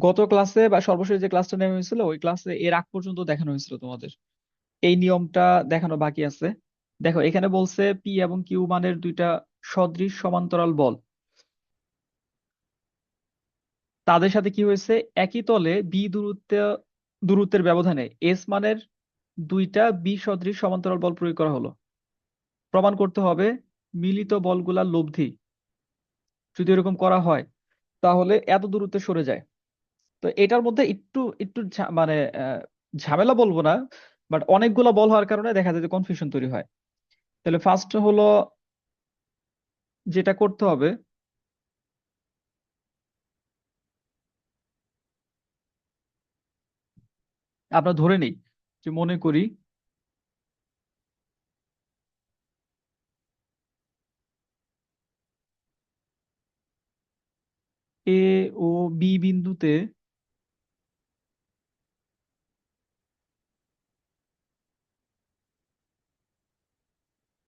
গত ক্লাসে বা সর্বশেষ যে ক্লাসটা নেওয়া হয়েছিল, ওই ক্লাসে এর আগ পর্যন্ত দেখানো হয়েছিল তোমাদের। এই নিয়মটা দেখানো বাকি আছে। দেখো, এখানে বলছে পি এবং কিউ মানের দুইটা সদৃশ সমান্তরাল বল। তাদের সাথে কি হয়েছে? একই তলে বি দূরত্ব, দূরত্বের ব্যবধানে এস মানের দুইটা বি সদৃশ সমান্তরাল বল প্রয়োগ করা হলো। প্রমাণ করতে হবে, মিলিত বলগুলার লব্ধি। যদি এরকম করা হয়, তাহলে এত দূরত্বে সরে যায়। তো এটার মধ্যে একটু একটু মানে ঝামেলা বলব না বাট অনেকগুলো বল হওয়ার কারণে দেখা যায় যে কনফিউশন তৈরি হয়। তাহলে ফার্স্ট হলো যেটা করতে হবে, আমরা ধরে নিই যে মনে করি এ ও বি বিন্দুতে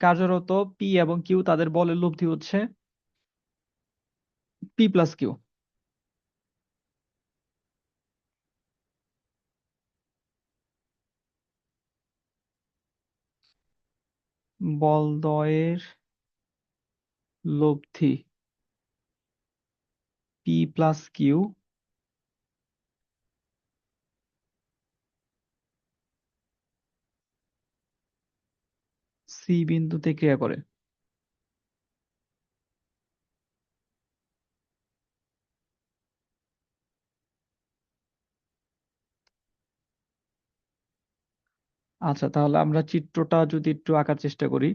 কার্যরত পি এবং কিউ তাদের বলের লব্ধি হচ্ছে। পি প্লাস কিউ বল দয়ের লব্ধি। পি প্লাস কিউ সি বিন্দুতে ক্রিয়া করে। আচ্ছা তাহলে আমরা চিত্রটা যদি একটু আঁকার চেষ্টা করি।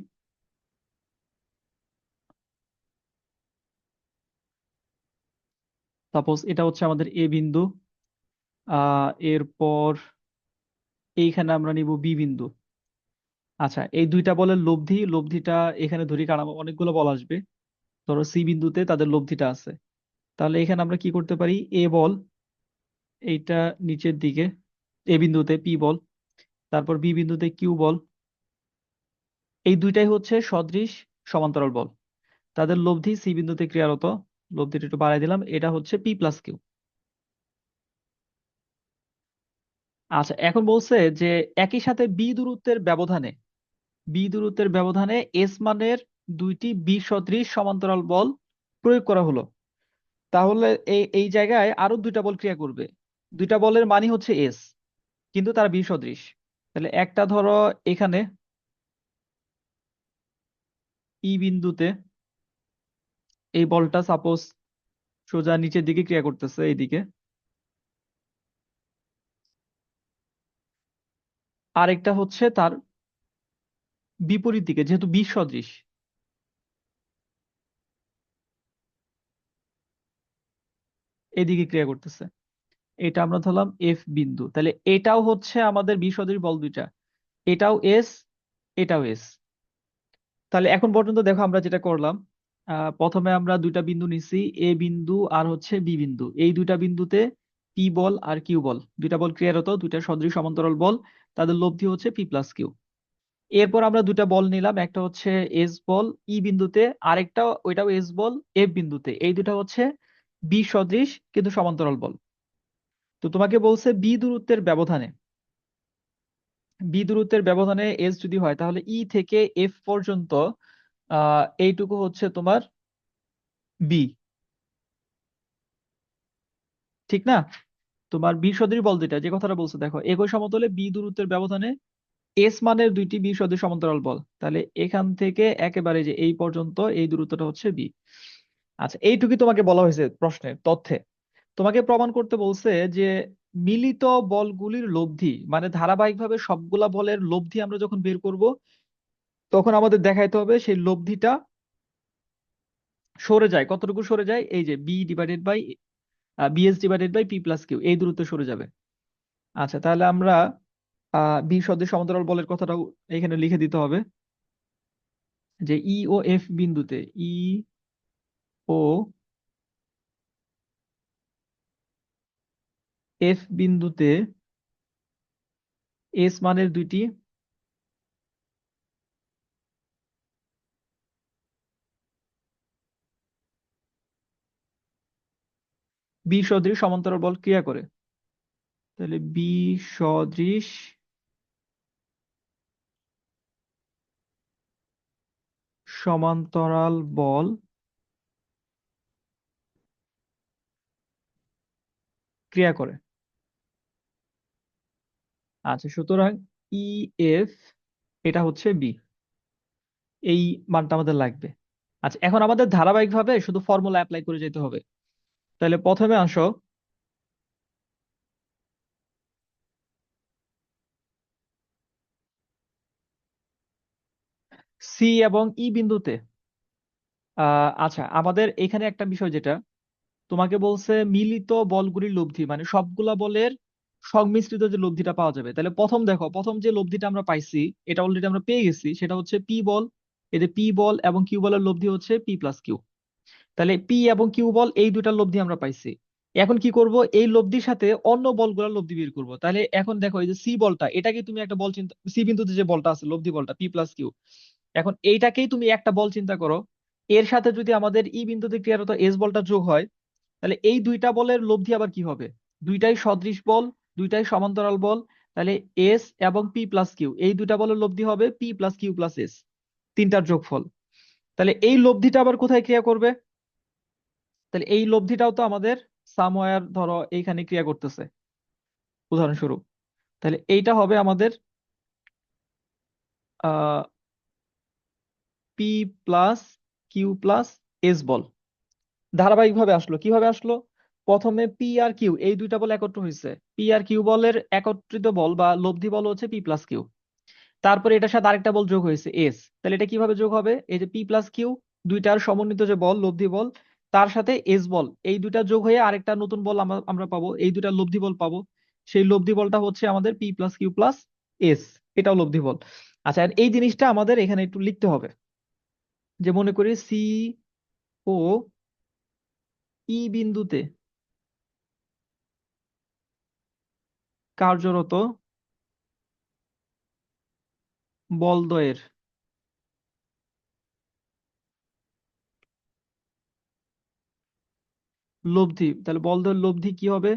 সাপোজ এটা হচ্ছে আমাদের এ বিন্দু, আহ, এরপর এইখানে আমরা নিব বি বিন্দু। আচ্ছা এই দুইটা বলের লব্ধি, লব্ধিটা এখানে ধরি কারণ অনেকগুলো বল আসবে। ধরো সি বিন্দুতে তাদের লব্ধিটা আছে। তাহলে এখানে আমরা কি করতে পারি? এ বল, এইটা নিচের দিকে এ বিন্দুতে পি বল, তারপর বি বিন্দুতে কিউ বল। এই দুইটাই হচ্ছে সদৃশ সমান্তরাল বল। তাদের লব্ধি সি বিন্দুতে ক্রিয়ারত, লব্ধিটা একটু বাড়াই দিলাম, এটা হচ্ছে পি প্লাস কিউ আচ্ছা এখন বলছে যে একই সাথে বি দূরত্বের ব্যবধানে বি দূরত্বের ব্যবধানে এস মানের দুইটি বি সদৃশ সমান্তরাল বল প্রয়োগ করা হলো। তাহলে এই এই জায়গায় আরও দুইটা বল ক্রিয়া করবে। দুইটা বলের মানই হচ্ছে এস কিন্তু তারা বি সদৃশ। তাহলে একটা ধরো এখানে ই বিন্দুতে এই বলটা সাপোজ সোজা নিচের দিকে ক্রিয়া করতেছে এইদিকে। আরেকটা হচ্ছে তার বিপরীত দিকে, যেহেতু বি সদৃশ এদিকে ক্রিয়া করতেছে। এটা আমরা ধরলাম এফ বিন্দু। তাহলে এটাও হচ্ছে আমাদের বি সদৃশ বল দুইটা। এটাও এস এটাও এস তাহলে এখন পর্যন্ত দেখো আমরা যেটা করলাম প্রথমে আমরা দুইটা বিন্দু নিছি এ বিন্দু আর হচ্ছে বি বিন্দু। এই দুইটা বিন্দুতে পি বল আর কিউ বল। দুইটা বল ক্রিয়ারত, দুইটা সদৃশ সমান্তরাল বল। তাদের লব্ধি হচ্ছে পি প্লাস কিউ এরপর আমরা দুটা বল নিলাম, একটা হচ্ছে এস বল ই বিন্দুতে, আরেকটা ওইটাও এস বল এফ বিন্দুতে। এই দুটা হচ্ছে বি সদৃশ কিন্তু সমান্তরাল বল। তো তোমাকে বলছে বি দূরত্বের ব্যবধানে। বি দূরত্বের ব্যবধানে এস যদি হয়, তাহলে ই থেকে এফ পর্যন্ত আহ এইটুকু হচ্ছে তোমার বি ঠিক না? তোমার বি সদৃশ বল যেটা যে কথাটা বলছে, দেখো, একই সমতলে বি দূরত্বের ব্যবধানে এস মানের দুইটি বি সদৃশ সমান্তরাল বল। তাহলে এখান থেকে একেবারে যে এই পর্যন্ত, এই দূরত্বটা হচ্ছে বি আচ্ছা এইটুকুই তোমাকে বলা হয়েছে প্রশ্নের তথ্যে। তোমাকে প্রমাণ করতে বলছে যে মিলিত বলগুলির লব্ধি মানে ধারাবাহিকভাবে সবগুলা বলের লব্ধি আমরা যখন বের করব, তখন আমাদের দেখাইতে হবে সেই লব্ধিটা সরে যায়। কতটুকু সরে যায়? এই যে B divided by BS divided by P plus Q এই দূরত্ব সরে যাবে। আচ্ছা তাহলে আমরা বি সদৃশ সমান্তরাল বলের কথাটাও এখানে লিখে দিতে হবে। যে ই ও এফ বিন্দুতে ই ও এফ বিন্দুতে এস মানের দুইটি বি সদৃশ সমান্তরাল বল ক্রিয়া করে। তাহলে বি সদৃশ সমান্তরাল বল ক্রিয়া করে। আচ্ছা সুতরাং ই এফ এটা হচ্ছে বি এই মানটা আমাদের লাগবে। আচ্ছা এখন আমাদের ধারাবাহিকভাবে শুধু ফর্মুলা অ্যাপ্লাই করে যেতে হবে। তাহলে প্রথমে আসো সি এবং ই বিন্দুতে। আচ্ছা আমাদের এখানে একটা বিষয় যেটা, তোমাকে বলছে মিলিত বলগুলির লব্ধি মানে সবগুলা বলের সংমিশ্রিত যে লব্ধিটা পাওয়া যাবে। তাহলে প্রথম দেখো, প্রথম যে লব্ধিটা আমরা পাইছি, এটা অলরেডি আমরা পেয়ে গেছি, সেটা হচ্ছে পি বল এতে পি বল এবং কিউ বলের লব্ধি হচ্ছে পি প্লাস কিউ। তাহলে পি এবং কিউ বল, এই দুইটার লব্ধি আমরা পাইছি। এখন কি করব? এই লব্ধির সাথে অন্য বলগুলোর লব্ধি বের করব। তাহলে এখন দেখো, এই যে সি বলটা, এটাকে তুমি একটা বল চিন্তা, সি বিন্দুতে যে বলটা আছে, লব্ধি বলটা, পি প্লাস কিউ এখন এইটাকেই তুমি একটা বল চিন্তা করো, এর সাথে যদি আমাদের ই বিন্দুতে ক্রিয়ারত এস বলটা যোগ হয়, তাহলে এই দুইটা বলের লব্ধি আবার কি হবে? দুইটাই সদৃশ বল, দুইটাই সমান্তরাল বল, তাহলে এস এবং পি প্লাস কিউ এই দুইটা বলের লব্ধি হবে P plus Q plus S তিনটার যোগফল। তাহলে এই লব্ধিটা আবার কোথায় ক্রিয়া করবে? তাহলে এই লব্ধিটাও তো আমাদের সামওয়্যার ধরো এইখানে ক্রিয়া করতেছে, উদাহরণস্বরূপ। তাহলে এইটা হবে আমাদের, আহ P plus Q plus S বল। ধারাবাহিকভাবে আসলো। কীভাবে আসলো? প্রথমে পি আর কিউ এই দুইটা বল একত্র হয়েছে। পি আর কিউ বলের একত্রিত বল বা লব্ধি বল হচ্ছে পি প্লাস কিউ তারপরে এটার সাথে আরেকটা বল যোগ হয়েছে এস তাহলে এটা কীভাবে যোগ হবে? এই যে পি প্লাস কিউ দুইটার সমন্বিত যে বল, লব্ধি বল, তার সাথে এস বল। এই দুইটা যোগ হয়ে আরেকটা নতুন বল আমরা পাবো। এই দুইটা লব্ধি বল পাবো। সেই লব্ধি বলটা হচ্ছে আমাদের P plus Q plus S এটাও লব্ধি বল। আচ্ছা এই জিনিসটা আমাদের এখানে একটু লিখতে হবে। যে মনে করি সি ও ই বিন্দুতে কার্যরত বলদয়ের লব্ধি, তাহলে বলদয়ের লব্ধি কি হবে?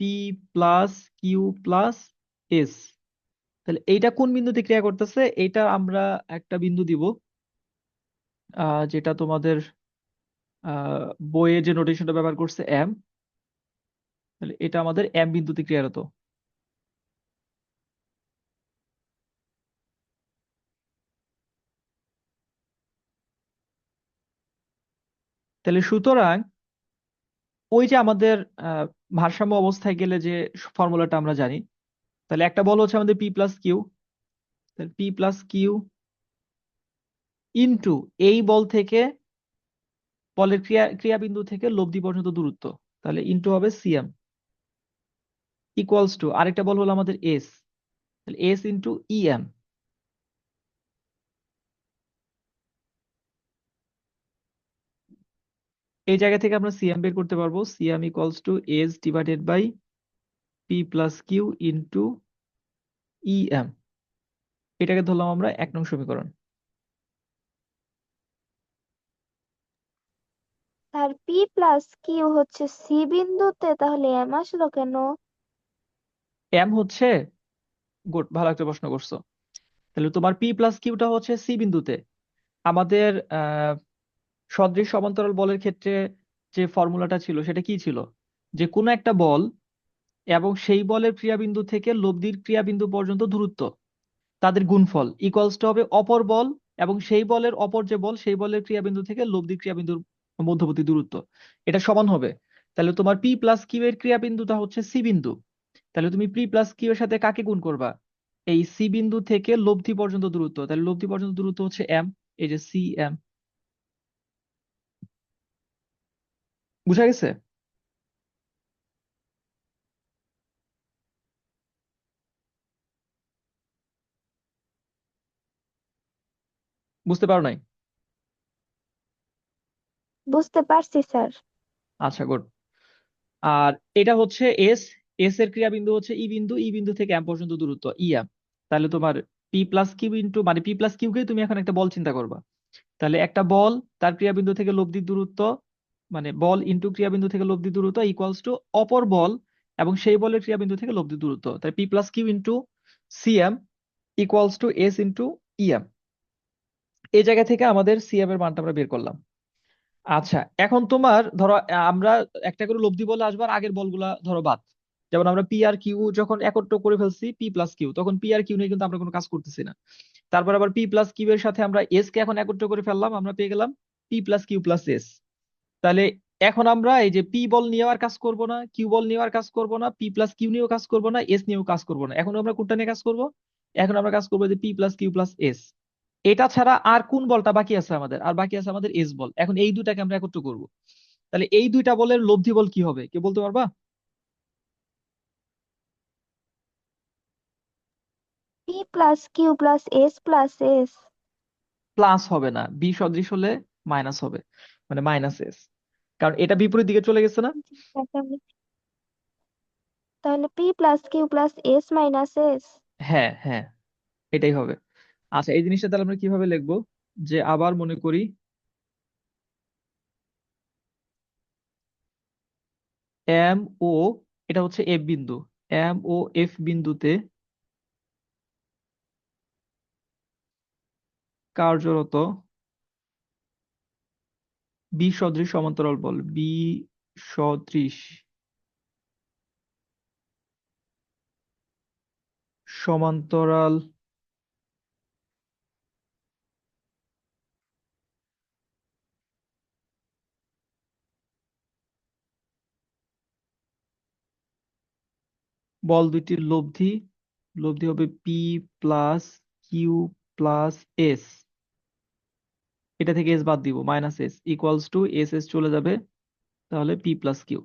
P plus Q plus S তাহলে এইটা কোন বিন্দুতে ক্রিয়া করতেছে? এটা আমরা একটা বিন্দু দিব। আহ যেটা তোমাদের আহ বইয়ে যে নোটেশনটা ব্যবহার করছে এম তাহলে এটা আমাদের এম বিন্দুতে ক্রিয়ারত। তাহলে সুতরাং, ওই যে আমাদের ভারসাম্য অবস্থায় গেলে যে ফর্মুলাটা আমরা জানি, তাহলে একটা বল হচ্ছে আমাদের পি প্লাস কিউ তাহলে পি প্লাস কিউ ইন্টু এই বল থেকে, বলের ক্রিয়া ক্রিয়া বিন্দু থেকে লব্ধি পর্যন্ত দূরত্ব। তাহলে ইন্টু হবে সিএম ইকুয়ালস টু আরেকটা বল হলো আমাদের এস তাহলে এস ইন্টু ইএম এই জায়গা থেকে আমরা সিএম বের করতে পারব। CM equals to S divided by P plus Q into EM এটাকে ধরলাম আমরা এক নং সমীকরণ। আর পি প্লাস কিউ হচ্ছে সি বিন্দুতে, তাহলে এম আসলো কেন? এম হচ্ছে, গুড, ভালো একটা প্রশ্ন করছ। তাহলে তোমার পি প্লাস কিউটা হচ্ছে সি বিন্দুতে। আমাদের সদৃশ সমান্তরাল বলের ক্ষেত্রে যে ফর্মুলাটা ছিল, সেটা কি ছিল? যে কোনো একটা বল এবং সেই বলের ক্রিয়াবিন্দু থেকে লব্ধির ক্রিয়াবিন্দু পর্যন্ত দূরত্ব, তাদের গুণফল। ইকুয়ালস হবে অপর বল এবং সেই বলের অপর যে বল, সেই বলের ক্রিয়াবিন্দু থেকে লব্ধির ক্রিয়াবিন্দুর মধ্যবর্তী দূরত্ব। এটা সমান হবে। তাহলে তোমার পি প্লাস কিউ এর ক্রিয়া ক্রিয়াবিন্দুটা হচ্ছে সি বিন্দু। তাহলে তুমি পি প্লাস কিউ এর সাথে কাকে গুণ করবা? এই সি বিন্দু থেকে লব্ধি পর্যন্ত দূরত্ব। তাহলে লব্ধি পর্যন্ত দূরত্ব হচ্ছে এম এই যে সি এম বুঝা গেছে? বুঝতে পারো নাই? বুঝতে পারছি, স্যার। আচ্ছা গুড। আর এটা হচ্ছে এস এস এর ক্রিয়াবিন্দু হচ্ছে ই বিন্দু ই বিন্দু থেকে এম পর্যন্ত দূরত্ব ই এম তাহলে তোমার পি প্লাস কিউ ইন্টু মানে পি প্লাস কিউ কে তুমি এখন একটা বল চিন্তা করবা। তাহলে একটা বল তার ক্রিয়াবিন্দু থেকে লব্ধির দূরত্ব মানে বল ইনটু ক্রিয়াবিন্দু থেকে লব্ধি দূরত্ব ইকুয়ালস টু অপর বল এবং সেই বলের ক্রিয়াবিন্দু থেকে লব্ধি দূরত্ব। তাই P plus Q into CM equals to S into EM এই জায়গা থেকে আমাদের সিএম এর মানটা আমরা বের করলাম। আচ্ছা এখন তোমার ধরো আমরা একটা করে লব্ধি বলে আসবার আগের বলগুলা ধরো বাদ। যেমন আমরা পি আর কিউ যখন একত্র করে ফেলছি পি প্লাস কিউ তখন পি আর কিউ নিয়ে কিন্তু আমরা কোনো কাজ করতেছি না। তারপর আবার পি প্লাস কিউ এর সাথে আমরা এস কে এখন একত্র করে ফেললাম, আমরা পেয়ে গেলাম P plus Q plus S তাহলে এখন আমরা এই যে পি বল নিয়েও আর কাজ করব না কিউ বল নিয়েও আর কাজ করব না পি প্লাস কিউ নিয়েও কাজ করব না এস নিয়েও কাজ করব না। এখন আমরা কোনটা নিয়ে কাজ করব? এখন আমরা কাজ করব যে P plus Q plus S এটা ছাড়া আর কোন বলটা বাকি আছে আমাদের? আর বাকি আছে আমাদের এস বল। এখন এই দুটাকে আমরা একত্র করব। তাহলে এই দুইটা বলের লব্ধি বল কি হবে? কে বলতে পারবা? Plus Q plus S plus S plus হবে না। বি সদৃশ হলে মাইনাস হবে। মানে মাইনাস এস কারণ এটা বিপরীত দিকে চলে গেছে না? তাহলে P plus Q plus S minus S হ্যাঁ হ্যাঁ। এটাই হবে। আচ্ছা এই জিনিসটা তাহলে আমরা কীভাবে লিখব? যে আবার মনে করি এম ও, এটা হচ্ছে এফ বিন্দু। এম ও, এফ বিন্দুতে কার্যরত বি সদৃশ সমান্তরাল বল বি সদৃশ সমান্তরাল বল দুইটির লব্ধি লব্ধি হবে P plus Q plus S এটা থেকে এস বাদ দিব minus S equals to S S চলে যাবে তাহলে পি প্লাস কিউ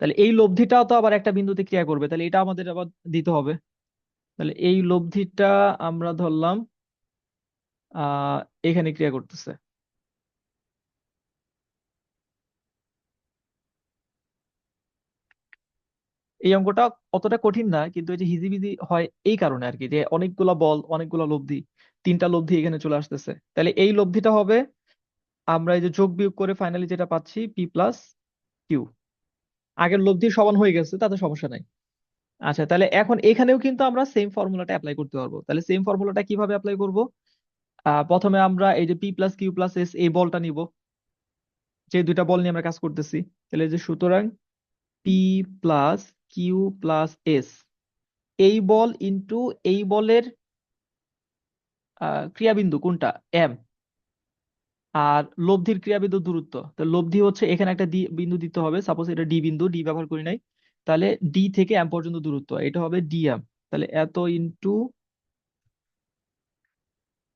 তাহলে এই লব্ধিটাও তো আবার একটা বিন্দুতে ক্রিয়া করবে, তাহলে এটা আমাদের আবার দিতে হবে। তাহলে এই লব্ধিটা আমরা ধরলাম, আহ, এখানে ক্রিয়া করতেছে। এই অঙ্কটা অতটা কঠিন না, কিন্তু এই যে হিজিবিজি হয় এই কারণে আর কি যে অনেকগুলা বল, অনেকগুলা লব্ধি, তিনটা লব্ধি এখানে চলে আসতেছে। তাহলে এই লব্ধিটা হবে, আমরা এই যে যোগ বিয়োগ করে ফাইনালি যেটা পাচ্ছি পি প্লাস কিউ আগের লব্ধি সমান হয়ে গেছে, তাতে সমস্যা নাই। আচ্ছা তাহলে এখন এখানেও কিন্তু আমরা সেম ফর্মুলাটা অ্যাপ্লাই করতে পারব। তাহলে সেম ফর্মুলাটা কীভাবে অ্যাপ্লাই করব? প্রথমে আমরা এই যে P plus Q plus S এই বলটা নিব। যে দুইটা বল নিয়ে আমরা কাজ করতেছি, তাহলে যে সুতরাং P plus Q plus S এই বল ইনটু এই বলের ক্রিয়াবিন্দু কোনটা? এম আর লব্ধির ক্রিয়াবিন্দু দূরত্ব। তো লব্ধি হচ্ছে এখানে একটা ডি বিন্দু দিতে হবে। সাপোজ এটা ডি বিন্দু ডি ব্যবহার করি নাই। তাহলে ডি থেকে এম পর্যন্ত দূরত্ব। এটা হবে ডিএম তাহলে এত ইনটু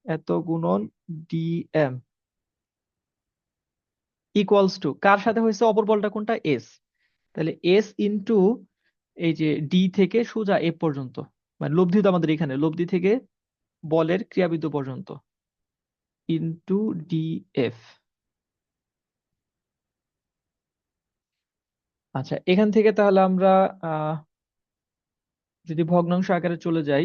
এত গুণন ডিএম ইকুয়ালস টু কার সাথে হয়েছে? অপর বলটা কোনটা? এস তাহলে এস ইনটু এই যে ডি থেকে সোজা এফ পর্যন্ত মানে লব্ধি তো আমাদের এখানে, লব্ধি থেকে বলের ক্রিয়াবিন্দু পর্যন্ত ইনটু ডিএফ আচ্ছা এখান থেকে তাহলে আমরা যদি ভগ্নাংশ আকারে চলে যাই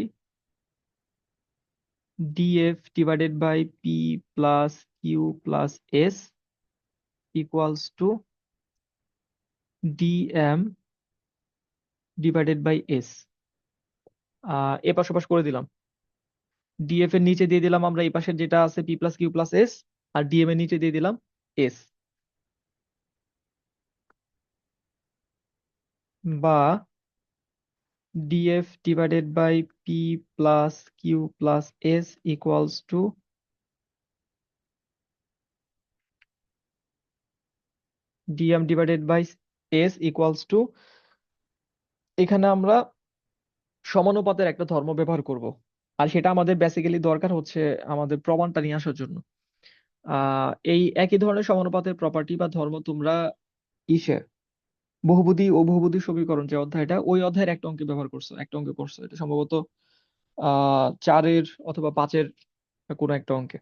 DF divided by P plus Q plus S equals to DM divided by S এ পাশ করে দিলাম। ডিএফ এর নিচে দিয়ে দিলাম আমরা এই পাশের যেটা আছে P plus Q plus S আর ডিএম এর নিচে দিয়ে দিলাম এস বা DF divided by P plus Q plus S equals to DM divided by S equals to এখানে আমরা সমানুপাতের একটা ধর্ম ব্যবহার করব। আর সেটা আমাদের বেসিক্যালি দরকার হচ্ছে আমাদের প্রমাণটা নিয়ে আসার জন্য। এই একই ধরনের সমানুপাতের প্রপার্টি বা ধর্ম তোমরা ইসে বহুপদী ও বহুপদী সমীকরণ যে অধ্যায়টা, ওই অধ্যায়ের একটা অঙ্কে ব্যবহার করছ, একটা অঙ্কে করছ। এটা সম্ভবত, আহ, চারের অথবা পাঁচের কোনো একটা অঙ্কে।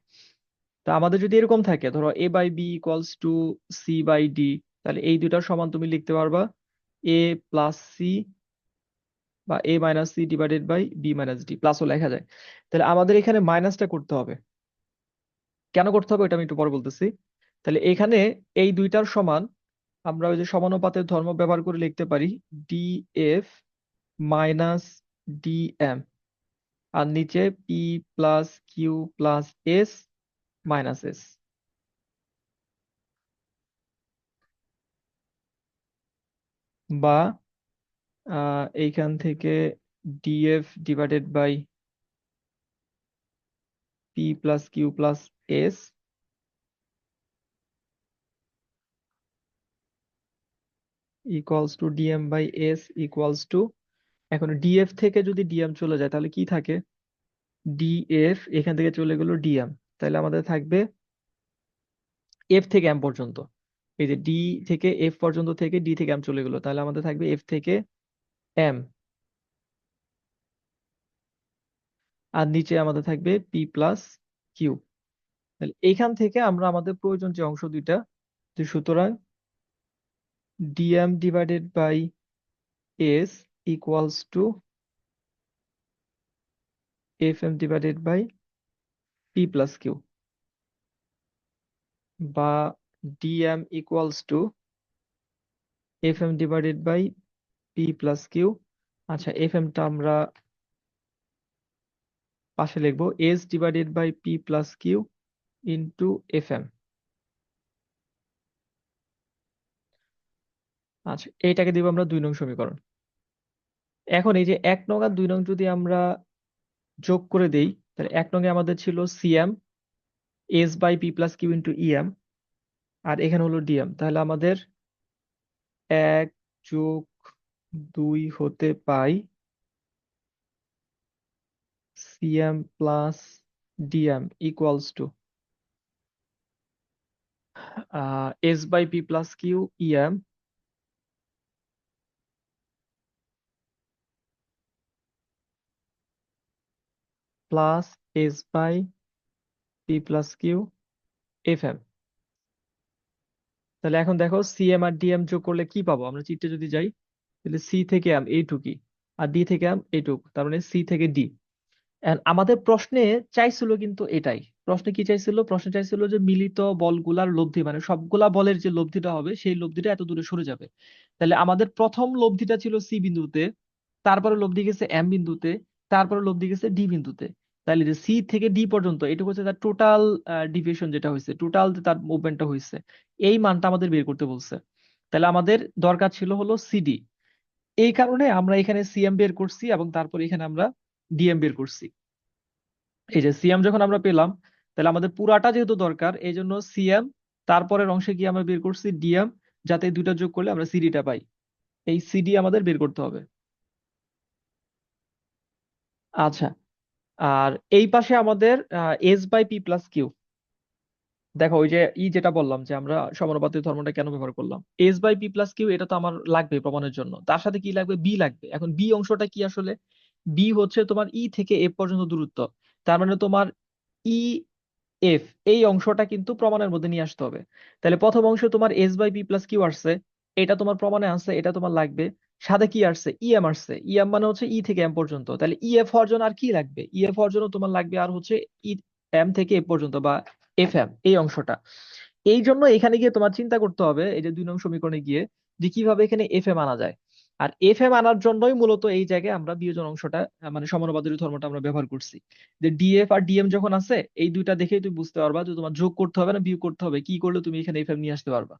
তা আমাদের যদি এরকম থাকে, ধরো A by B equals to C by D তাহলে এই দুইটার সমান তুমি লিখতে পারবা এ প্লাস সি বা A minus C divided by B minus D প্লাসও লেখা যায়। তাহলে আমাদের এখানে মাইনাসটা করতে হবে। কেন করতে হবে? এটা আমি একটু পরে বলতেছি। তাহলে এখানে এই দুইটার সমান আমরা ওই যে সমানুপাতের ধর্ম ব্যবহার করে লিখতে পারি ডিএফ মাইনাস ডিএম আর নিচে P plus Q plus S minus S বা এইখান থেকে DF divided by P plus Q plus S equals to DM by S equals to এখন ডিএফ থেকে যদি ডিএম চলে যায়, তাহলে কি থাকে? ডিএফ এখান থেকে চলে গেল ডিএম তাহলে আমাদের থাকবে এফ থেকে এম পর্যন্ত। এই যে ডি থেকে এফ পর্যন্ত থেকে ডি থেকে এম চলে গেল, তাহলে আমাদের থাকবে এফ থেকে এম আর নিচে আমাদের থাকবে পি প্লাস কিউ তাহলে এইখান থেকে আমরা আমাদের প্রয়োজন যে অংশ দুইটা যে সুতরাং DM divided by S equals to F M divided by P plus Q বা DM equals to F M divided by P plus Q আচ্ছা এফ এমটা আমরা পাশে লিখব। S divided by P plus Q into F M আচ্ছা এইটাকে দিব আমরা দুই নং সমীকরণ। এখন এই যে এক নং আর দুই নং যদি আমরা যোগ করে দেই, তাহলে এক নং এ আমাদের ছিল CM S by P plus Q into EM আর এখানে হলো ডিএম তাহলে আমাদের এক যোগ দুই হতে পাই CM plus DM equals to S by P plus Q EM plus S by P plus Q F M তাহলে এখন দেখো সিএম আর ডিএম যোগ করলে কি পাবো? আমরা চিত্রে যদি যাই তাহলে সি থেকে এম এইটুকি আর ডি থেকে এম এইটুক, তার মানে সি থেকে ডি। আমাদের প্রশ্নে চাইছিল কিন্তু এটাই। প্রশ্নে কি চাইছিল? প্রশ্নে চাইছিল যে মিলিত বলগুলার লব্ধি মানে সবগুলা বলের যে লব্ধিটা হবে, সেই লব্ধিটা এত দূরে সরে যাবে। তাহলে আমাদের প্রথম লব্ধিটা ছিল সি বিন্দুতে, তারপরে লব্ধি গেছে এম বিন্দুতে, তারপরে লব্ধি গেছে ডি বিন্দুতে। তাহলে যে সি থেকে ডি পর্যন্ত এটা হচ্ছে তার টোটাল ডিভিয়েশন যেটা হয়েছে টোটাল তার মুভমেন্টটা হয়েছে, এই মানটা আমাদের বের করতে বলছে। তাহলে আমাদের দরকার ছিল হলো সিডি এই কারণে আমরা এখানে সিএম বের করছি এবং তারপর এখানে আমরা ডিএম বের করছি। এই যে সিএম যখন আমরা পেলাম, তাহলে আমাদের পুরাটা যেহেতু দরকার, এই জন্য সিএম তারপরের অংশে কি আমরা বের করছি ডিএম যাতে দুইটা যোগ করলে আমরা সিডিটা পাই। এই সিডি আমাদের বের করতে হবে। আচ্ছা আর এই পাশে আমাদের S by P plus Q দেখো, ওই যে ই যেটা বললাম যে আমরা সমানুপাতিক ধর্মটা কেন ব্যবহার করলাম? S by P plus Q এটা তো আমার লাগবে প্রমাণের জন্য। তার সাথে কি লাগবে? বি লাগবে। এখন বি অংশটা কি আসলে? বি হচ্ছে তোমার ই থেকে এফ পর্যন্ত দূরত্ব। তার মানে তোমার ই এফ এই অংশটা কিন্তু প্রমাণের মধ্যে নিয়ে আসতে হবে। তাহলে প্রথম অংশে তোমার S by P plus Q আসছে, এটা তোমার প্রমাণে আসছে এটা তোমার লাগবে। সাথে কি আসছে? ইএম আসছে। ইএম মানে হচ্ছে ই থেকে এম পর্যন্ত। তাহলে ইএফ হওয়ার জন্য আর কি লাগবে? ইএফ হওয়ার জন্য তোমার লাগবে আর হচ্ছে ই এম থেকে এফ পর্যন্ত বা এফ এম এই অংশটা। এই জন্য এখানে গিয়ে তোমার চিন্তা করতে হবে, এই যে দুই নং সমীকরণে গিয়ে, যে কীভাবে এখানে এফ এম আনা যায়। আর এফ এম আনার জন্যই মূলত এই জায়গায় আমরা বিয়োজন অংশটা মানে সমানুপাতের ধর্মটা আমরা ব্যবহার করছি। যে ডিএফ আর ডিএম যখন আছে, এই দুইটা দেখেই তুমি বুঝতে পারবা যে তোমার যোগ করতে হবে না বিয়োগ করতে হবে, কি করলে তুমি এখানে এফ এম নিয়ে আসতে পারবা।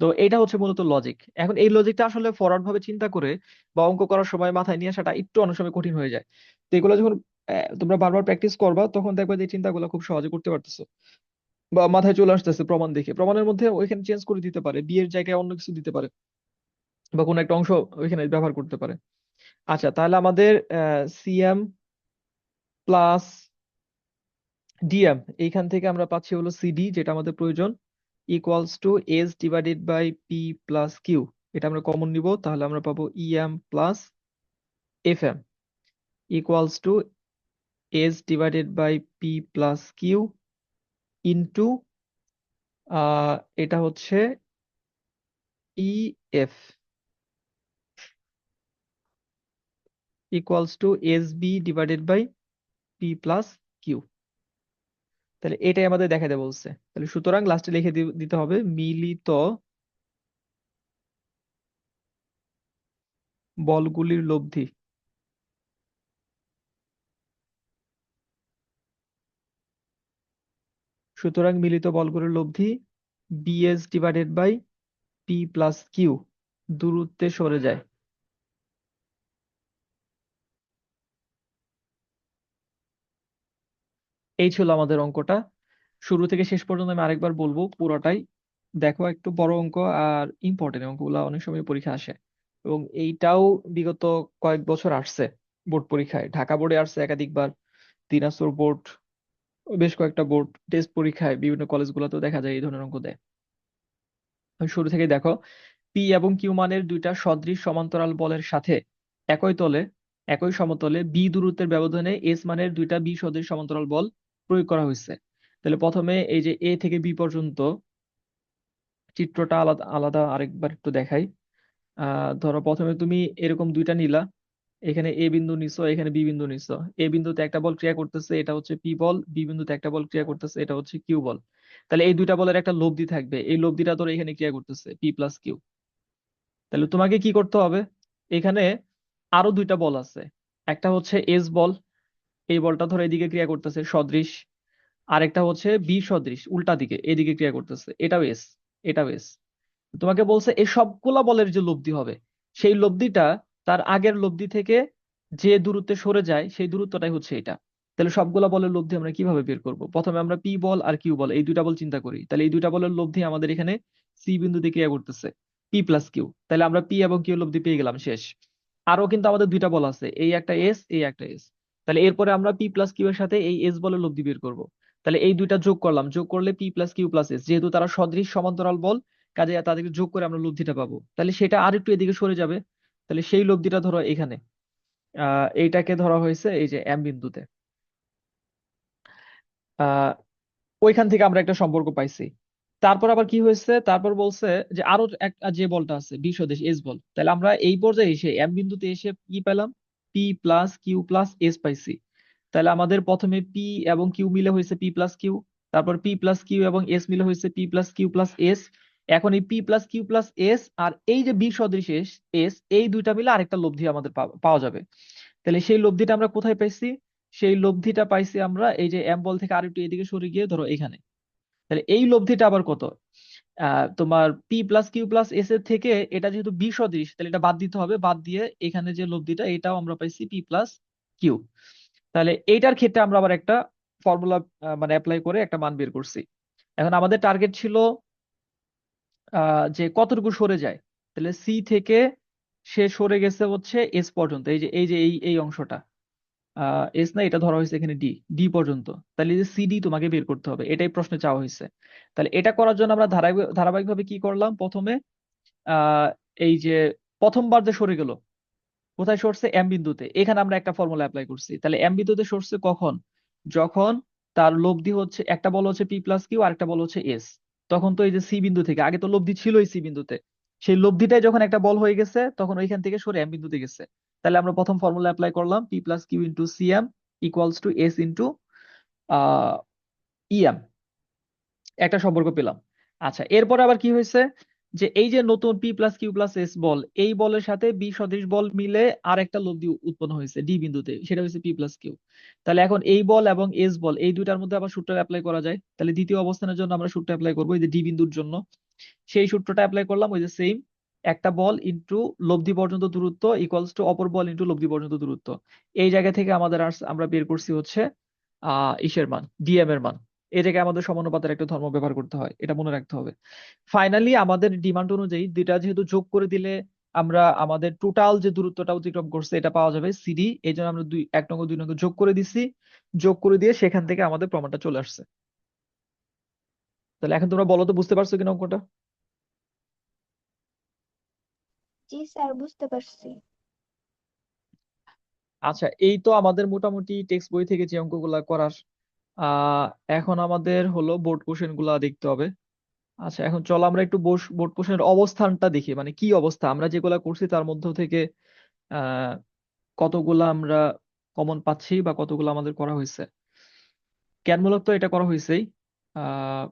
তো এটা হচ্ছে মূলত লজিক এখন এই লজিকটা আসলে ফরওয়ার্ড ভাবে চিন্তা করে বা অঙ্ক করার সময় মাথায় নিয়ে আসাটা একটু অনেক সময় কঠিন হয়ে যায়। তো এগুলো যখন তোমরা বারবার প্র্যাকটিস করবা, তখন দেখবে যে চিন্তাগুলো খুব সহজে করতে পারতেছো। বা মাথায় চলে আসতেছে প্রমাণ দেখে। প্রমাণের মধ্যে ওইখানে চেঞ্জ করে দিতে পারে বি এর জায়গায় অন্য কিছু দিতে পারে, বা কোনো একটা অংশ ওইখানে ব্যবহার করতে পারে। আচ্ছা তাহলে আমাদের সিএম প্লাস ডিএম এইখান থেকে আমরা পাচ্ছি হলো সিডি যেটা আমাদের প্রয়োজন equals to S divided by P plus Q এটা আমরা কমন নিব, তাহলে আমরা পাবো EM plus F M equals to S divided by P plus Q into এটা হচ্ছে EF equals to SB divided by P plus Q. তাহলে এটাই আমাদের দেখাতে বলছে। তাহলে সুতরাং লাস্টে লিখে দিতে হবে মিলিত বলগুলির লব্ধি। সুতরাং মিলিত বলগুলির লব্ধি BS divided by P plus Q দূরত্বে সরে যায়। এই ছিল আমাদের অঙ্কটা। শুরু থেকে শেষ পর্যন্ত আমি আরেকবার বলব পুরোটাই। দেখো একটু বড় অঙ্ক আর ইম্পর্টেন্ট অঙ্কগুলো অনেক সময় পরীক্ষা আসে এবং এইটাও বিগত কয়েক বছর আসছে বোর্ড পরীক্ষায়। ঢাকা বোর্ডে আসছে একাধিকবার। দিনাজপুর বোর্ড বেশ কয়েকটা বোর্ড টেস্ট পরীক্ষায় বিভিন্ন কলেজগুলোতেও দেখা যায় এই ধরনের অঙ্ক দেয়। শুরু থেকে দেখো পি এবং কিউ মানের দুইটা সদৃশ সমান্তরাল বলের সাথে একই তলে, একই সমতলে বি দূরত্বের ব্যবধানে এস মানের দুইটা বি সদৃশ সমান্তরাল বল প্রয়োগ করা হয়েছে। তাহলে প্রথমে এই যে এ থেকে বি পর্যন্ত চিত্রটা আলাদা আলাদা আরেকবার একটু দেখাই। আহ, ধরো প্রথমে তুমি এরকম দুইটা নিলা এখানে এ বিন্দু নিছো, এখানে বি বিন্দু নিছো। এ বিন্দুতে একটা বল ক্রিয়া করতেছে, এটা হচ্ছে পি বল। বি বিন্দুতে একটা বল ক্রিয়া করতেছে, এটা হচ্ছে কিউ বল। তাহলে এই দুইটা বলের একটা লব্ধি থাকবে। এই লব্ধিটা ধরো এখানে ক্রিয়া করতেছে, পি প্লাস কিউ। তাহলে তোমাকে কি করতে হবে? এখানে আরও দুইটা বল আছে। একটা হচ্ছে এস বল, এই বলটা ধরো এদিকে ক্রিয়া করতেছে সদৃশ। আরেকটা হচ্ছে বি সদৃশ, উল্টা দিকে, এদিকে ক্রিয়া করতেছে। এটাও এস এটাও এস। তোমাকে বলছে এই সবগুলা বলের যে লব্ধি হবে, সেই লব্ধিটা তার আগের লব্ধি থেকে যে দূরত্বে সরে যায়, সেই দূরত্বটাই হচ্ছে এটা। তাহলে সবগুলা বলের লব্ধি আমরা কীভাবে বের করব? প্রথমে আমরা পি বল আর কিউ বল, এই দুইটা বল চিন্তা করি। তাহলে এই দুইটা বলের লব্ধি আমাদের এখানে সি বিন্দুতে ক্রিয়া করতেছে পি প্লাস কিউ তাহলে আমরা পি এবং কিউ লব্ধি পেয়ে গেলাম, শেষ। আরও কিন্তু আমাদের দুইটা বল আছে এই একটা এস এই একটা এস তাহলে এরপরে আমরা পি প্লাস কিউ এর সাথে এই এস বলের লব্ধি বের করব। তাহলে এই দুইটা যোগ করলাম, যোগ করলে P plus Q plus S যেহেতু তারা সদৃশ, সমান্তরাল বল, কাজে তাদেরকে যোগ করে আমরা লব্ধিটা পাবো। তাহলে সেটা আর একটু এদিকে সরে যাবে। তাহলে সেই লব্ধিটা ধরো এখানে। এইটাকে ধরা হয়েছে এই যে এম বিন্দুতে। ওইখান থেকে আমরা একটা সম্পর্ক পাইছি। তারপর আবার কি হয়েছে? তারপর বলছে যে আরও এক যে বলটা আছে বি সদৃশ এস বল। তাহলে আমরা এই পর্যায়ে এসে এম বিন্দুতে এসে কি পেলাম? P plus Q plus S পাইছি। তাহলে আমাদের প্রথমে পি এবং কিউ মিলে হয়েছে পি প্লাস কিউ তারপর পি প্লাস কিউ এবং এস মিলে হয়েছে P plus Q plus S এখন এই P plus Q plus S আর এই যে বি সদৃশ এস এই দুইটা মিলে আরেকটা লব্ধি আমাদের পাওয়া যাবে। তাহলে সেই লব্ধিটা আমরা কোথায় পাইছি? সেই লব্ধিটা পাইছি আমরা এই যে এম বল থেকে আরেকটু এদিকে সরে গিয়ে ধরো এখানে। তাহলে এই লব্ধিটা আবার কত? তোমার P plus Q plus S এর থেকে এটা যেহেতু বি সদৃশ, তাহলে এটা বাদ দিতে হবে। বাদ দিয়ে এখানে যে লব্ধিটা, এটাও আমরা পাইছি পি প্লাস কিউ তাহলে এইটার ক্ষেত্রে আমরা আবার একটা ফর্মুলা মানে অ্যাপ্লাই করে একটা মান বের করছি। এখন আমাদের টার্গেট ছিল যে কতটুকু সরে যায়? তাহলে সি থেকে সে সরে গেছে হচ্ছে এস পর্যন্ত, এই যে এই যে, এই এই অংশটা। এস না, এটা ধরা হয়েছে এখানে ডি ডি পর্যন্ত। তাহলে যে সিডি তোমাকে বের করতে হবে, এটাই প্রশ্নে চাওয়া হয়েছে। তাহলে এটা করার জন্য আমরা ধারাবাহিক, ধারাবাহিকভাবে কি করলাম? প্রথমে এই যে প্রথমবার যে সরে গেল, কোথায় সরছে? এম বিন্দুতে। এখানে আমরা একটা ফর্মুলা অ্যাপ্লাই করছি। তাহলে এম বিন্দুতে সরছে কখন? যখন তার লব্ধি হচ্ছে, একটা বল হচ্ছে পি প্লাস কিউ আর একটা বল হচ্ছে এস তখন তো এই যে সি বিন্দু থেকে, আগে তো লব্ধি ছিলই সি বিন্দুতে। সেই লব্ধিটাই যখন একটা বল হয়ে গেছে, তখন ওইখান থেকে সরে এম বিন্দুতে গেছে। তাহলে আমরা প্রথম ফর্মুলা অ্যাপ্লাই করলাম P plus Q into C M equals to S into EM একটা সম্পর্ক পেলাম। আচ্ছা এরপর আবার কি হয়েছে? যে এই যে নতুন P plus Q plus S বল, এই বলের সাথে বি সদৃশ বল মিলে আর একটা লব্ধি উৎপন্ন হয়েছে ডি বিন্দুতে, সেটা হচ্ছে পি প্লাস কিউ তাহলে এখন এই বল এবং এস বল, এই দুইটার মধ্যে আবার সূত্র অ্যাপ্লাই করা যায়। তাহলে দ্বিতীয় অবস্থানের জন্য আমরা সূত্র অ্যাপ্লাই করব এই যে ডি বিন্দুর জন্য। সেই সূত্রটা অ্যাপ্লাই করলাম ওই যে সেম একটা বল ইনটু লব্ধি পর্যন্ত দূরত্ব ইকুয়ালস টু অপর বল ইনটু লব্ধি পর্যন্ত দূরত্ব। এই জায়গা থেকে আমাদের আমরা বের করছি হচ্ছে, আহ, ইসের মান ডিএম এর মান। জায়গায় আমাদের সমানুপাতের একটা ধর্ম ব্যবহার করতে হয় এটা মনে রাখতে হবে। ফাইনালি আমাদের ডিমান্ড অনুযায়ী দুইটা যেহেতু যোগ করে দিলে আমরা আমাদের টোটাল যে দূরত্বটা অতিক্রম করছে এটা পাওয়া যাবে সিডি এই জন্য আমরা দুই এক নঙ্গ দুই নঙ্গ যোগ করে দিছি। যোগ করে দিয়ে সেখান থেকে আমাদের প্রমাণটা চলে আসছে। তাহলে এখন তোমরা বলো তো বুঝতে পারছ কিনা অঙ্কটা? জি স্যার বুঝতে পারছি। আচ্ছা এই তো আমাদের মোটামুটি টেক্সট বই থেকে যে অঙ্কগুলা করার আহ এখন আমাদের হলো বোর্ড কোশ্চেনগুলা দেখতে হবে। আচ্ছা এখন চলো আমরা একটু বোর্ড কোশ্চেনের অবস্থানটা দেখি মানে কি অবস্থা? আমরা যেগুলা করছি তার মধ্য থেকে আহ কতগুলা আমরা কমন পাচ্ছি বা কতগুলো আমাদের করা হয়েছে? জ্ঞানমূলক তো এটা করা হয়েছেই। আহ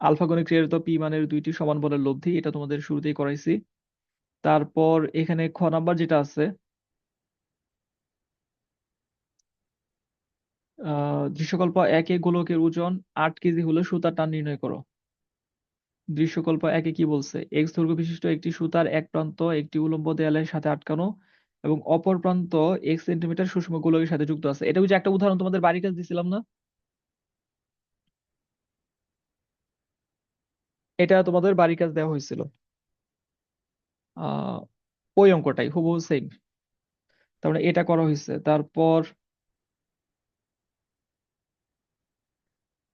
আলফা গণিত ক্রিয়ার তো পি মানের দুইটি সমান বলের লব্ধি, এটা তোমাদের শুরুতেই করাইছি। তারপর এখানে খ নাম্বার যেটা আছে দৃশ্যকল্প একে গোলকের ওজন আট কেজি হলে সুতার টান নির্ণয় করো। দৃশ্যকল্প একে কি বলছে? এক্স দৈর্ঘ্য বিশিষ্ট একটি সুতার এক প্রান্ত একটি উলম্ব দেয়ালের সাথে আটকানো এবং অপর প্রান্ত এক্স সেন্টিমিটার সুষম গোলকের সাথে যুক্ত আছে। এটা হচ্ছে একটা উদাহরণ, তোমাদের বাড়ির কাছে দিছিলাম না? এটা তোমাদের বাড়ির কাজ দেওয়া হয়েছিল। ওই অঙ্কটাই, হুবহু সেম তার মানে এটা করা হয়েছে। তারপর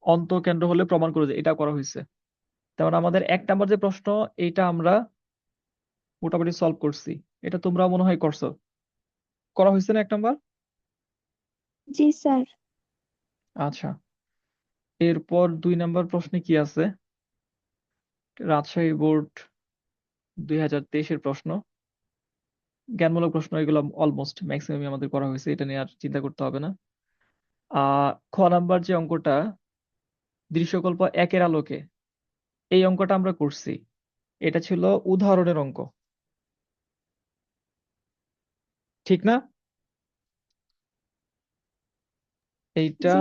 অন্তঃকেন্দ্র হলে প্রমাণ করে যে এটা করা হয়েছে। তার মানে আমাদের এক নাম্বার যে প্রশ্ন এটা আমরা মোটামুটি সলভ করছি। এটা তোমরা মনে হয় করছ। করা হয়েছে না এক নাম্বার? জি স্যার। আচ্ছা। এরপর দুই নাম্বার প্রশ্নে কি আছে? রাজশাহী বোর্ড দুই হাজার তেইশের প্রশ্ন। জ্ঞানমূলক প্রশ্ন এগুলো অলমোস্ট ম্যাক্সিমামই আমাদের করা হয়েছে। এটা নিয়ে আর চিন্তা করতে হবে না। আহ খ নাম্বার যে অঙ্কটা দৃশ্যকল্প একের আলোকে। এই অঙ্কটা আমরা করছি। এটা ছিল উদাহরণের অঙ্ক। ঠিক না? এইটা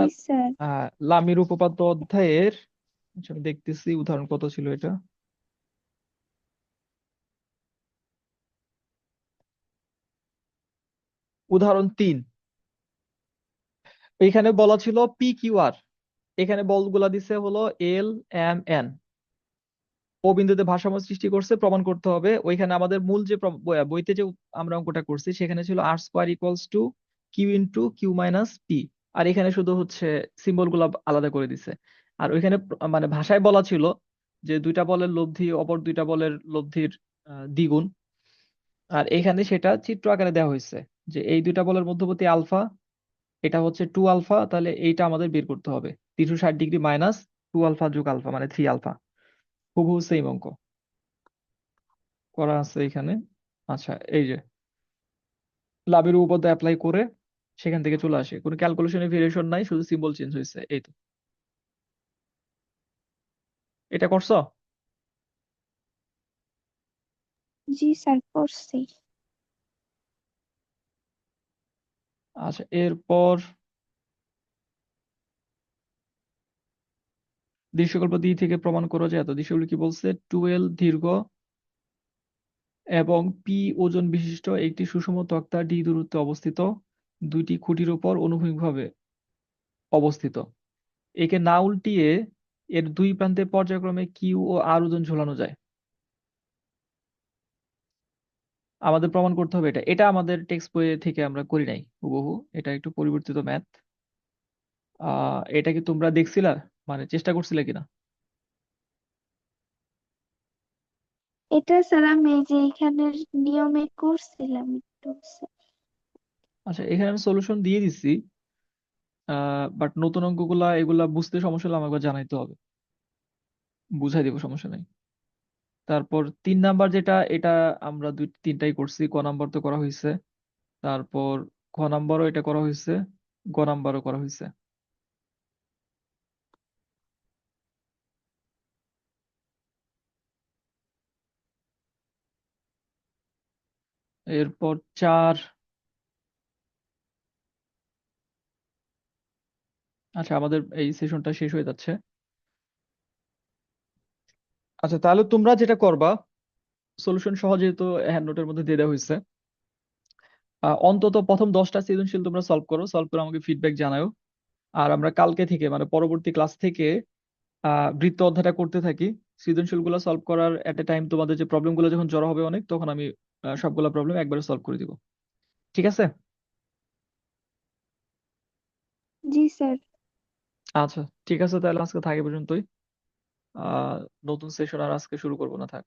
লামির উপপাদ্য অধ্যায়ের আচ্ছা, আমি দেখতেছি উদাহরণ কত ছিল এটা? উদাহরণ তিন। এখানে বলা ছিল পি কিউ আর এখানে বলগুলা দিছে হলো এল এম এন ও বিন্দুতে ভারসাম্য সৃষ্টি করছে, প্রমাণ করতে হবে। ওইখানে আমাদের মূল যে বইতে যে আমরা অঙ্কটা করছি, সেখানে ছিল R square equals to Q into Q minus P আর এখানে শুধু হচ্ছে সিম্বলগুলা আলাদা করে দিছে। আর ওইখানে মানে ভাষায় বলা ছিল যে দুইটা বলের লব্ধি, অপর দুইটা বলের লব্ধির দ্বিগুণ। আর এখানে সেটা চিত্র আকারে দেওয়া হয়েছে যে এই দুইটা বলের মধ্যবর্তী আলফা এটা হচ্ছে টু আলফা তাহলে এইটা আমাদের বের করতে হবে। তিনশো ষাট ডিগ্রি মাইনাস টু আলফা যোগ আলফা মানে থ্রি আলফা হুবহু সেম অঙ্ক। করা আছে এখানে। আচ্ছা এই যে। লাভের উপপাদ্য অ্যাপ্লাই করে সেখান থেকে চলে আসে। কোনো ক্যালকুলেশনে ভেরিয়েশন নাই, শুধু সিম্বল চেঞ্জ হয়েছে, এই তো। এটা করছ? জি, স্যার, করছি। আচ্ছা এরপর দৃশ্যকল্প দুই থেকে প্রমাণ করো যে এত দৃশ্যগুলো কি বলছে? টুয়েলভ দীর্ঘ এবং পি ওজন বিশিষ্ট একটি সুষম তক্তা ডি দূরত্বে অবস্থিত। দুইটি খুঁটির উপর অনুভূমিকভাবে অবস্থিত। একে না উল্টিয়ে এর দুই প্রান্তে পর্যায়ক্রমে কিউ ও আর ওজন ঝোলানো যায়। আমাদের প্রমাণ করতে হবে এটা। এটা আমাদের টেক্সট বই থেকে আমরা করি নাই হুবহু। এটা একটু পরিবর্তিত ম্যাথ আহ এটা কি তোমরা দেখছিলা? মানে চেষ্টা করছিলে কিনা? এটা স্যার আমি এই যে এখানের নিয়মে করছিলাম একটু আচ্ছা এখানে আমি সলিউশন দিয়ে আহ বাট নতুন অঙ্কগুলা এগুলা বুঝতে সমস্যা হলে আমাকে জানাইতে হবে। বুঝাই দিব সমস্যা নাই। তারপর তিন নাম্বার যেটা, এটা আমরা দুই, তিনটাই করছি। ক নাম্বার তো করা হয়েছে তারপর খ নাম্বারও এটা করা হয়েছে গ নাম্বারও করা হয়েছে এরপর চার। আচ্ছা আমাদের এই সেশনটা শেষ হয়ে যাচ্ছে। আচ্ছা তাহলে তোমরা যেটা করবা সলিউশন সহজে তো হ্যান্ড নোটের মধ্যে দিয়ে দেওয়া হয়েছে অন্তত প্রথম দশটা সৃজনশীল তোমরা সলভ করো সলভ করে আমাকে ফিডব্যাক জানাও আর আমরা কালকে থেকে মানে পরবর্তী ক্লাস থেকে আহ বৃত্ত অধ্যায়টা করতে থাকি। সৃজনশীলগুলো সলভ করার এট এ টাইম তোমাদের যে প্রবলেমগুলো যখন জড়ো হবে অনেক তখন আমি সবগুলা প্রবলেম একবারে সলভ করে দিব। ঠিক আছে? জি স্যার। আচ্ছা ঠিক আছে তাহলে আজকে থাকে পর্যন্তই। নতুন সেশন আর আজকে শুরু করব না থাক।